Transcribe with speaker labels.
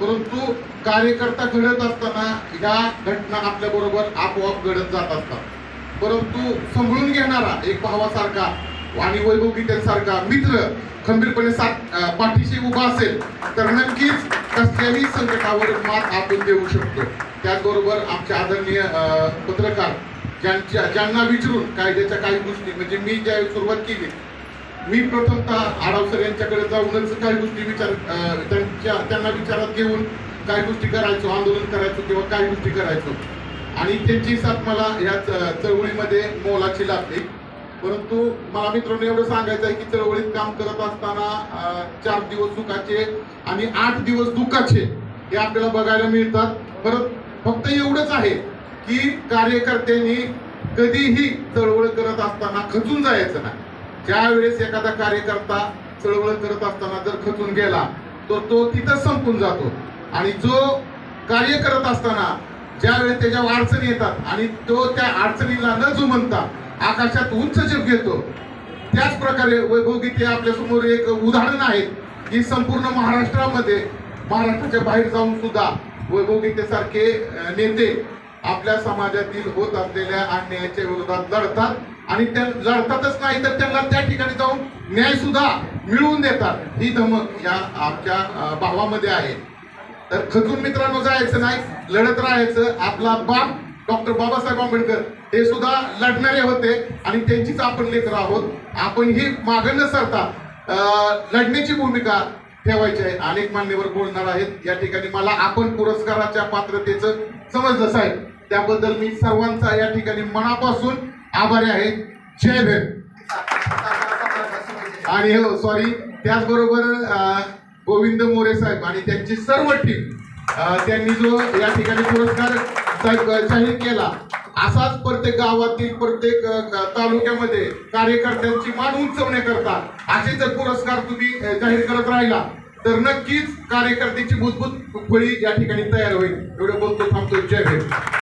Speaker 1: परंतु कार्यकर्ता घडत असताना या घटना आपल्या बरोबर आपोआप घडत जात असतात. परंतु सांभाळून घेणारा एक भावासारखा आणि वैभव गीतेसारखा मित्र खंबीरपणे साथ पाठीशी उभा असेल तर नक्कीच कसल्याही संकटावर मात आपण देऊ शकतो. त्याचबरोबर आमचे आदरणीय पत्रकार ज्यांच्या ज्यांना विचारून कायद्याच्या काही गोष्टी म्हणजे मी ज्या सुरुवात केली मी प्रथमतः आडावसर यांच्याकडे जाऊनच काही गोष्टी विचार त्यांच्या त्यांना विचारात घेऊन काही गोष्टी करायचो आंदोलन करायचो किंवा काही गोष्टी करायचो. आणि त्यांची साथ मला या चळवळीमध्ये मोलाची लागते परंतु मला मित्रांनो एवढं सांगायचं आहे की चळवळीत काम करत असताना चार दिवस सुखाचे आणि आठ दिवस दुःखाचे हे आपल्याला बघायला मिळतात. परत फक्त एवढंच आहे की कार्यकर्त्यांनी कधीही चळवळ करत असताना खचून जायचं नाही. ज्या वेळेस एखादा कार्यकर्ता चळवळ करत असताना जर खचून गेला तर तो तिथं संपून जातो. आणि जो कार्य करत असताना ज्या वेळेस त्याच्यावर अडचणी येतात आणि तो त्या अडचणीला न जुमनता आकाशात उंच जप घेतो त्याच प्रकारे वैभव गीते आपल्यासमोर एक उदाहरण आहे. की संपूर्ण महाराष्ट्रामध्ये महाराष्ट्राच्या बाहेर जाऊन सुद्धा वैभव गीतेसारखे नेते आपल्या समाजातील होत असलेल्या अन्यायाच्या विरोधात लढतात. आणि त्या लढतातच नाही तर त्यांना त्या ठिकाणी जाऊन न्याय सुद्धा मिळवून देतात. ही धमक या आमच्या भावामध्ये आहे. तर खचून मित्रांनो जायचं नाही लढत राहायचं. आपला बाप डॉक्टर बाबासाहेब आंबेडकर हे सुद्धा लढणारे होते आणि त्यांचीच आपण लेकर आहोत. आपण ही मागं न सरता लढण्याची भूमिका ठेवायची आहे. अनेक मान्यवर बोलणार आहेत. या ठिकाणी मला आपण पुरस्काराच्या पात्रतेचं समजलं साहेब. त्याबद्दल मी सर्वांचा या ठिकाणी मनापासून आभारी आहे. जय भेट आणि हो सॉरी त्याचबरोबर गोविंद मोरे साहेब आणि त्यांची सर्व टीम त्यांनी जो या ठिकाणी पुरस्कार जाहीर केला असाच प्रत्येक गावातील प्रत्येक तालुक्यामध्ये कार्यकर्त्यांची मान उंचवण्याकरता असे जर पुरस्कार तुम्ही जाहीर करत राहिला तर नक्कीच कार्यकर्त्याची मजबूत फळी या ठिकाणी तयार होईल. एवढं बोलतो थांबतो. जय भेट